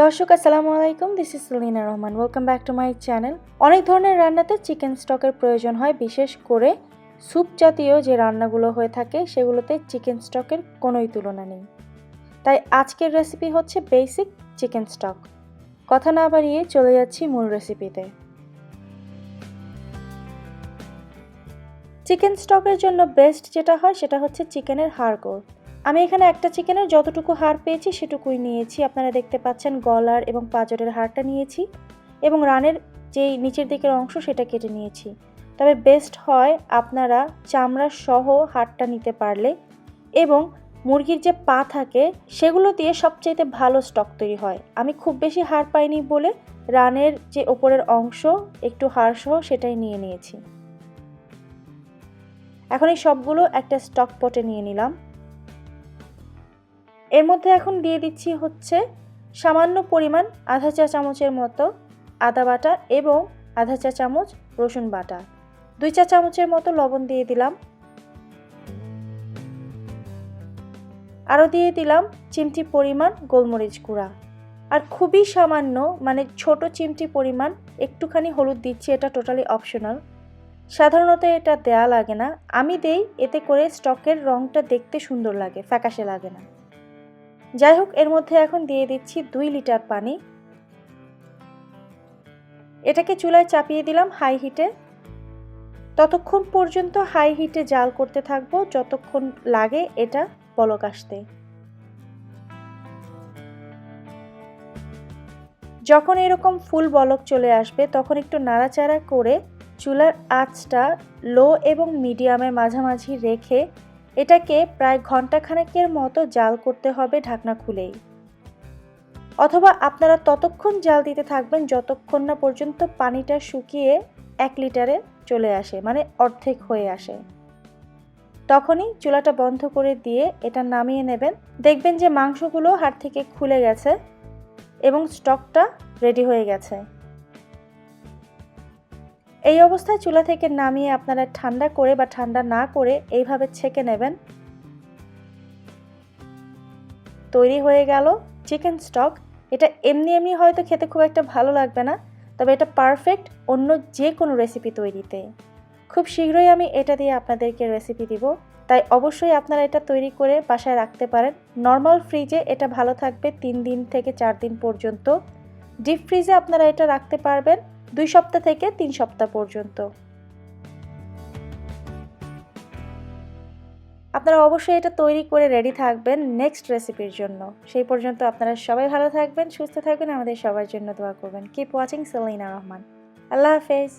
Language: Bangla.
দর্শক, আসসালামু আলাইকুম। This is Sulina Rahman welcome back to my channel অনেক ধরনের রান্নাতে চিকেন স্টকের প্রয়োজন হয়, বিশেষ করে স্যুপ জাতীয় যে রান্নাগুলো হয়ে থাকে, সেগুলোতে চিকেন স্টকের কোনোই তুলনা নেই। তাই আজকের রেসিপি হচ্ছে বেসিক চিকেন স্টক কথা না বাড়িয়ে চলে যাচ্ছি মূল রেসিপিতে চিকেন স্টকের জন্য বেস্ট যেটা হয়, সেটা হচ্ছে চিকেনের হাড়গোড়। আমি এখানে একটা চিকেনের যতটুকু হাড় পেয়েছি সেটুকুই নিয়েছি। আপনারা দেখতে পাচ্ছেন গলার এবং পাজরের হাড়টা নিয়েছি এবং রানের যেই নিচের দিকের অংশ সেটা কেটে নিয়েছি। তবে বেস্ট হয় আপনারা চামড়া সহ হাড়টা নিতে পারলে এবং মুরগির যে পা থাকে সেগুলো দিয়ে সবচাইতে ভালো স্টক তৈরি হয়। আমি খুব বেশি হাড় পাইনি বলে রানের যে ওপরের অংশ একটু হাড় সহ সেটাই নিয়ে নিয়েছি। এখন এই সবগুলো একটা স্টক পটে নিয়ে নিলাম। এর মধ্যে এখন দিয়ে দিচ্ছি হচ্ছে সামান্য পরিমাণ আধা চা চামচের মতো আদা বাটা এবং আধা চা চামচ রসুন বাটা। দুই চা চামচের মতো লবণ দিয়ে দিলাম। আরও দিয়ে দিলাম চিমটি পরিমাণ গোলমরিচ গুঁড়া। আর খুবই সামান্য মানে ছোট চিমটি পরিমাণ একটুখানি হলুদ দিচ্ছি, এটা টোটালি অপশনাল সাধারণত এটা দেয়া লাগে না। আমি দেই, এতে করে স্টকের রঙটা দেখতে সুন্দর লাগে, ফ্যাকাশে লাগে না। যাই হোক, এর মধ্যে এখন দিয়ে দিচ্ছি দুই লিটার পানি। এটাকে চুলায় চাপিয়ে দিলাম হাই হিটে ততক্ষণ পর্যন্ত হাই হিটে জাল করতে থাকব, যতক্ষণ লাগে এটা বলক আসতে। যখন এরকম ফুল বলক চলে আসবে, তখন একটু নাড়াচাড়া করে চুলার আঁচটা লো এবং মিডিয়ামের মাঝামাঝি রেখে এটাকে প্রায় ঘন্টাখানেকের মতো জাল করতে হবে ঢাকনা খুলেই। অথবা আপনারা ততক্ষণ জাল দিতে থাকবেন যতক্ষণ না পর্যন্ত পানিটা শুকিয়ে এক লিটারে চলে আসে মানে অর্ধেক হয়ে আসে। তখনই চুলাটা বন্ধ করে দিয়ে এটা নামিয়ে নেবেন। দেখবেন যে মাংসগুলো হাত থেকে খুলে গেছে এবং স্টকটা রেডি হয়ে গেছে। এই অবস্থায় চুলা থেকে নামিয়ে আপনারা ঠান্ডা করে বা ঠান্ডা না করে এইভাবে ছেঁকে নেবেন। তৈরি হয়ে গেল চিকেন স্টক। এটা এমনি এমনি হয়তো খেতে খুব একটা ভালো লাগবে না, তবে এটা পারফেক্ট অন্য যে কোনো রেসিপি তৈরিতে। খুব শীঘ্রই আমি এটা দিয়ে আপনাদেরকে রেসিপি দিব। তাই অবশ্যই আপনারা এটা তৈরি করে বাসায় রাখতে পারেন। নর্মাল ফ্রিজে এটা ভালো থাকবে তিন দিন থেকে চার দিন পর্যন্ত। ডিপ ফ্রিজে আপনারা এটা রাখতে পারবেন। দুই সপ্তাহ থেকে তিন সপ্তাহ পর্যন্ত। আপনারা অবশ্যই এটা তৈরি করে রেডি থাকবেন নেক্সট রেসিপির জন্য। সেই পর্যন্ত আপনারা সবাই ভালো থাকবেন, সুস্থ থাকবেন। আমাদের সবার জন্য দোয়া করবেন। কিপ ওয়াচিং সেলিনা রহমান আল্লাহ হাফেজ।